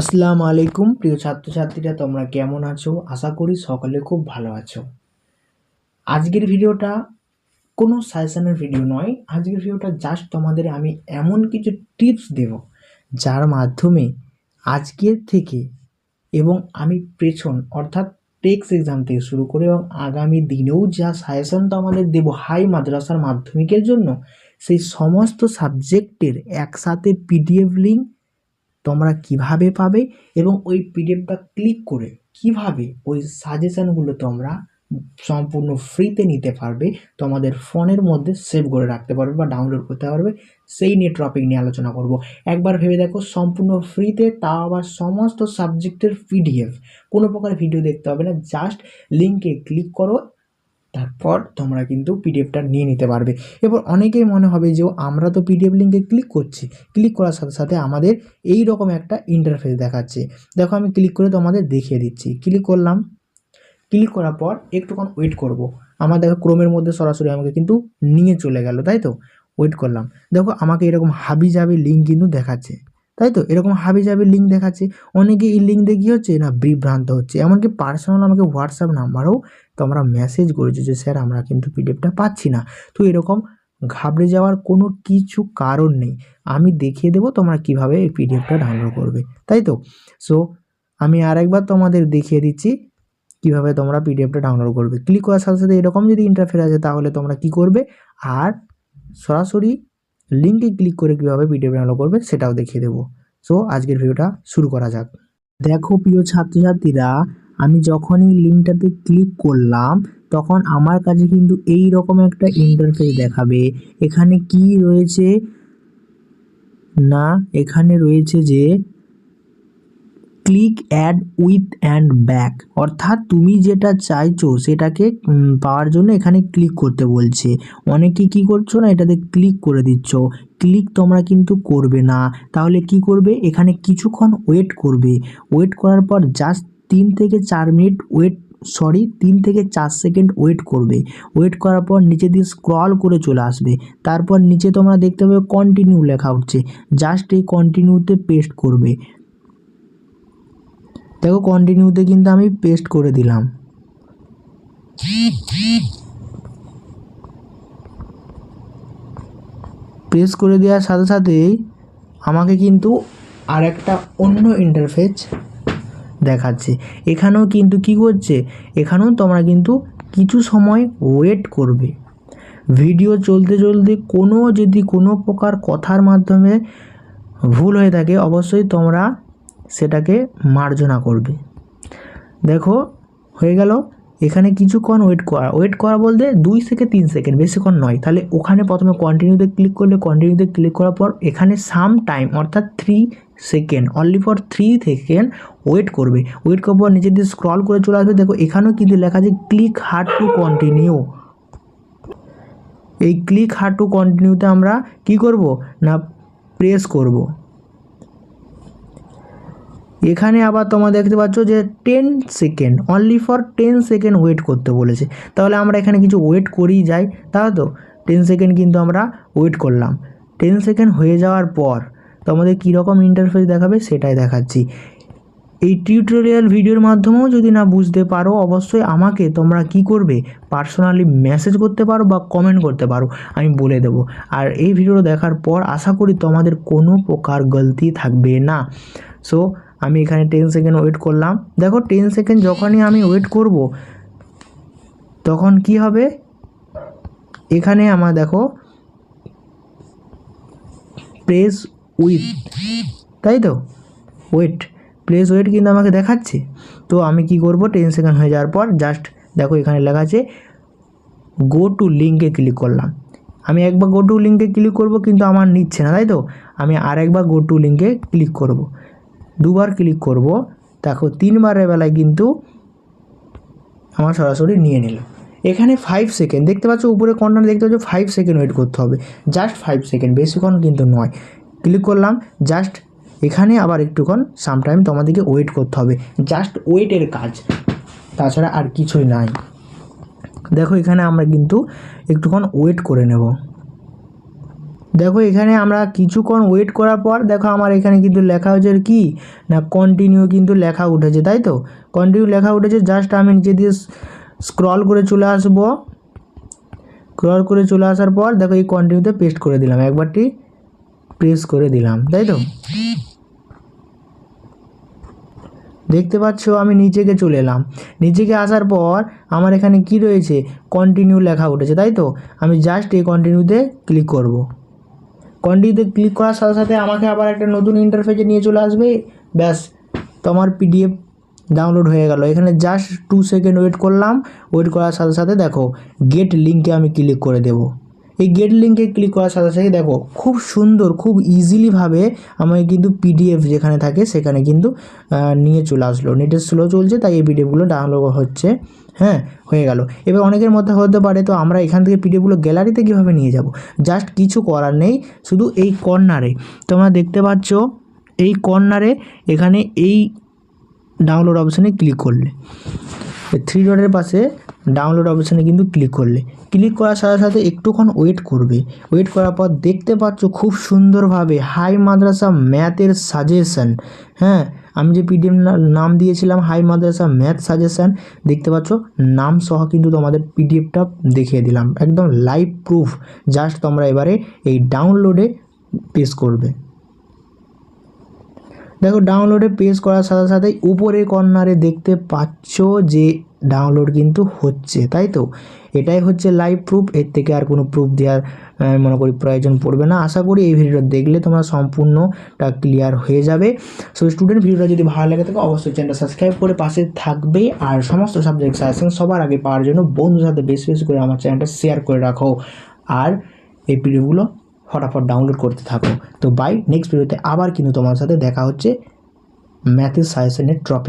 আসসালামু আলাইকুম, প্রিয় ছাত্রছাত্রীরা, তোমরা কেমন আছো? আশা করি সকলে খুব ভালো আছো। আজকের ভিডিওটা কোনো সাজেশনের ভিডিও নয়। আজকের ভিডিওটা জাস্ট তোমাদের আমি এমন কিছু টিপস দেব, যার মাধ্যমে আজকের থেকে এবং আমি পেছন, অর্থাৎ টেক্স এক্সাম থেকে শুরু করে এবং আগামী দিনেও যা সাজেশন তোমাদের দেব হাই মাদ্রাসার মাধ্যমিকের জন্য, সেই সমস্ত সাবজেক্টের একসাথে পিডিএফ লিঙ্ক তোমরা কীভাবে পাবে এবং ওই পিডিএফটা ক্লিক করে কীভাবে ওই সাজেশানগুলো তোমরা সম্পূর্ণ ফ্রিতে নিতে পারবে, তোমাদের ফোনের মধ্যে সেভ করে রাখতে পারবে বা ডাউনলোড করতে পারবে, সেই নিয়ে টপিক নিয়ে আলোচনা করব। একবার ভেবে দেখো, সম্পূর্ণ ফ্রিতে তা আবার সমস্ত সাবজেক্টের পিডিএফ কোনো প্রকার ভিডিও দেখতে হবে না জাস্ট লিঙ্কে ক্লিক করো তারপর তোমরা কিন্তু পিডিএফটা নিয়ে নিতে পারবে। এবার অনেকেই মনে হবে যে আমরা তো পিডিএফ লিঙ্কে ক্লিক করছি। ক্লিক করার সাথে সাথে আমাদের এই রকম একটা ইন্টারফেস দেখাচ্ছে। দেখো আমি ক্লিক করে তোমাদের দেখিয়ে দিচ্ছি। ক্লিক করলাম। ক্লিক করার পর একটুক্ষণ ওয়েট করব। আমার দেখো ক্রোমের মধ্যে সরাসরি আমাকে কিন্তু নিয়ে চলে গেল, তাই তো? ওয়েট করলাম। দেখো আমাকে এরকম হাবি জাবি লিঙ্ক কিন্তু দেখাচ্ছে। তাই তো? এরকম হাবি জাবি লিঙ্ক দেখাচ্ছে। অনেকে এই লিঙ্ক দিয়ে কী হচ্ছে? না, বিভ্রান্ত হচ্ছে। এমনকি পার্সোনাল আমাকে হোয়াটসঅ্যাপ নাম্বারেও তোমরা মেসেজ করেছ যে, স্যার, আমরা কিন্তু পিডিএফটা পাচ্ছি না। তো এরকম ঘাবড়ে যাওয়ার কোনো কিছু কারণ নেই। আমি দেখিয়ে দেবো তোমরা কীভাবে এই পিডিএফটা ডাউনলোড করবে। তাই তো? সো আমি আরেকবার তোমাদের দেখিয়ে দিচ্ছি কীভাবে তোমরা পিডিএফটা ডাউনলোড করবে। ক্লিক করার সাথে সাথে এরকম যদি ইন্টারফেয়ার আছে তাহলে তোমরা কি করবে? আর সরাসরি লিঙ্কে ক্লিক করে কীভাবে পিডিএফ ডাউনলোড করবে সেটাও দেখিয়ে দেবো। সো আজকের ভিডিওটা শুরু করা যাক। দেখো প্রিয় ছাত্রছাত্রীরা, আমি যখনই লিঙ্কটাতে ক্লিক করলাম, তখন আমার কাছে কিন্তু এই রকম একটা ইন্টারফেস দেখাবে। এখানে কি রয়েছে? না, এখানে রয়েছে যে click add with and back অর্থাৎ তুমি যেটা চাইছো সেটাকে পাওয়ার জন্য এখানে ক্লিক করতে বলছে। অনেকে কি করছ না, এটাতে ক্লিক করে দিচ্ছ। ক্লিক তোমরা কিন্তু করবে না। তাহলে কি করবে? এখানে কিছুক্ষণ ওয়েট করবে। ওয়েট করার পর জাস্ট তিন থেকে চার মিনিট ওয়েট সরি তিন থেকে চার সেকেন্ড ওয়েট করবে। ওয়েট করার পর নিচে দিয়ে স্ক্রল করে চলে আসবে। তারপর নিচে তোমরা দেখতে পাবে কন্টিনিউ লেখা উঠছে। জাস্ট এই কন্টিনিউতে পেস্ট করবে। দেখো কন্টিনিউতে কিন্তু আমি পেস্ট করে দিলাম। প্রেস করে দেওয়ার সাথে সাথেই আমাকে কিন্তু আর একটা অন্য ইন্টারফেস দেখাচ্ছে। এখানেও কিন্তু কি করছে? এখানেও তোমরা কিন্তু কিছু সময় ওয়েট করবে। ভিডিও চলতে চলতে কোনো যদি কোনো প্রকার কথার মাধ্যমে ভুল হয়ে থাকে, অবশ্যই তোমরা সেটাকে মার্জনা করবে। দেখো, হয়ে গেল। এখানে কিছুক্ষণ ওয়েট করা। ওয়েট করা বলতে দুই থেকে তিন সেকেন্ড বেশিক্ষণ নয়। তাহলে ওখানে প্রথমে কন্টিনিউতে ক্লিক করলে কন্টিনিউতে ক্লিক করার পর এখানে সাম টাইম অর্থাৎ three second only for three second wait করবে। ওয়েট করার পর নিচের দিকে স্ক্রল করে চলে আসবে। দেখো, এখানেও কিন্তু লেখা আছে ক্লিক হার্ড টু কন্টিনিউ এই ক্লিক হার্ড টু কন্টিনিউতে আমরা কি করব? না প্রেস করব। এখানে আবার তোমরা দেখতে পাচ্ছ যে ten second only for ten second wait করতে বলেছে। তাহলে আমরা এখানে কিছু ওয়েট করেই যাই তাহলে তো? টেন সেকেন্ড কিন্তু আমরা ওয়েট করলাম। টেন সেকেন্ড হয়ে যাওয়ার পর তোমাদের কীরকম ইন্টারফেস দেখাবে সেটাই দেখাচ্ছি। এই টিউটোরিয়াল ভিডিওর মাধ্যমেও যদি না বুঝতে পারো, অবশ্যই আমাকে তোমরা কি করবে? পার্সোনালি মেসেজ করতে পারো বা কমেন্ট করতে পারো, আমি বলে দেবো। আর এই ভিডিওটা দেখার পর আশা করি তোমাদের কোনো প্রকার গলতি থাকবে না। সো আমি এখানে টেন সেকেন্ড ওয়েট করলাম। দেখো টেন সেকেন্ড যখনই আমি ওয়েট করব, তখন কি হবে? এখানে আমার দেখো প্রেস উইথ তাই তো? ওয়েট প্লেস ওয়েট কিন্তু আমাকে দেখাচ্ছে। তো আমি কি করব? টেন সেকেন্ড হয়ে যাওয়ার পর জাস্ট দেখো এখানে লেখা আছে গো টু লিঙ্কে ক্লিক করলাম। আমি একবার গো টু লিঙ্কে ক্লিক করব কিন্তু আমার নিচ্ছে না, তাই তো? আমি আরেকবার গো টু লিঙ্কে ক্লিক করব। দুবার ক্লিক করব, দেখো তিনবারের বেলায় কিন্তু আমার সরাসরি নিয়ে নিল। এখানে ফাইভ সেকেন্ড দেখতে পাচ্ছ উপরে কর্নার দেখতে পাচ্ছ ফাইভ সেকেন্ড ওয়েট করতে হবে। জাস্ট ফাইভ সেকেন্ড বেশিক্ষণ কিন্তু নয়। ক্লিক করলাম জাস্ট এখানে আবার একটুক্ষণ সামটাইম তোমাদেরকে ওয়েট করতে হবে। জাস্ট ওয়েটের কাজ, তাছাড়া আর কিছুই নাই। দেখো এখানে আমরা কিন্তু একটুক্ষণ ওয়েট করে নেব। দেখো এখানে আমরা কিছুক্ষণ ওয়েট করার পর, দেখো আমার এখানে কিন্তু লেখা হচ্ছে কি? না কন্টিনিউ কিন্তু লেখা উঠেছে, তাই তো? কন্টিনিউ লেখা উঠেছে জাস্ট আমি নিচে দিয়ে স্ক্রল করে চলে আসব। স্ক্রল করে চলে আসার পর, দেখো এই কন্টিনিউতে পেস্ট করে দিলাম, একবারটি প্রেস করে দিলাম, তাই তো? দেখতে পাচ্ছ, আমি নিচেকে চলে এলাম। নিচেকে আসার পর, আমার এখানে কি রয়েছে? কন্টিনিউ লেখা উঠেছে, তাই তো? আমি জাস্ট এই কন্টিনিউতে ক্লিক করব। কন্টিনিউতে ক্লিক করার সাথে সাথে আমাকে আবার একটা নতুন ইন্টারফেসে নিয়ে চলে আসবে। ব্যাস তোমার পিডিএফ ডাউনলোড হয়ে গেল। এখানে জাস্ট টু সেকেন্ড ওয়েট করলাম। ওয়েট করার সাথে সাথে দেখো গেট লিঙ্কে আমি ক্লিক করে দেবো। এই গেট লিঙ্কে ক্লিক করার সাথে সাথে দেখো, খুব সুন্দর, খুব ইজিলিভাবে আমাকে কিন্তু পিডিএফ যেখানে থাকে সেখানে কিন্তু নিয়ে চলে আসলো। নেটের স্লো চলছে, তাই এই পিডিএফগুলো ডাউনলোড হচ্ছে। হ্যাঁ হয়ে গেল। এবার অনেকের মধ্যে হতে পারে, তো আমরা এখান থেকে পিডিএফগুলো গ্যালারিতে কীভাবে নিয়ে যাব? জাস্ট কিছু করার নেই, শুধু এই কর্নারে তোমরা দেখতে পাচ্ছ, এই কর্নারে এখানে এই ডাউনলোড অপশানে ক্লিক করলে। থ্রি ডটের পাশে ডাউনলোড অপশানে কিন্তু ক্লিক করলে। ক্লিক করার সাথে সাথে একটুক্ষণ ওয়েট করবে। ওয়েট করার পর দেখতে পাচ্ছ খুব সুন্দরভাবে হাই মাদ্রাসা ম্যাথের সাজেশন হ্যাঁ আমি যে পিডিএফ নাম দিয়েছিলাম হাই মাদ্রাসা ম্যাথ সাজেশন দেখতে পাচ্ছ নাম সহ কিন্তু তোমাদের পিডিএফটা দেখিয়ে দিলাম। একদম লাইভ প্রুফ জাস্ট তোমরা এবারে এই ডাউনলোডে পেশ করবে। দেখো ডাউনলোডে পেজ করার সাথে সাথে উপরে কর্নারে দেখতে পাচ্ছ যে ডাউনলোড কিন্তু হচ্ছে, তাই তো? এটাই হচ্ছে লাইভ প্রুফ এর থেকে আর কোনো প্রুফ দেওয়ার মনে করি প্রয়োজন পড়বে না। আশা করি এই ভিডিওটা দেখলে তোমরা সম্পূর্ণটা ক্লিয়ার হয়ে যাবে। সো স্টুডেন্ট ভিডিওটা যদি ভালো লাগে থাকে, অবশ্যই চ্যানেলটা সাবস্ক্রাইব করে পাশে থাকবে। আর সমস্ত সাবজেক্ট সাজেশন সবার আগে পাওয়ার জন্য বন্ধুর সাথে বেশি বেশি করে আমার চ্যানেলটা শেয়ার করে রাখো। আর এই ভিডিওগুলো ফটাফট ডাউনলোড করতে থাকো। তো বাই নেক্সট ভিডিওতে আবার কিন্তু তোমার সাথে দেখা হচ্ছে ম্যাথের সাজেশনের টপিক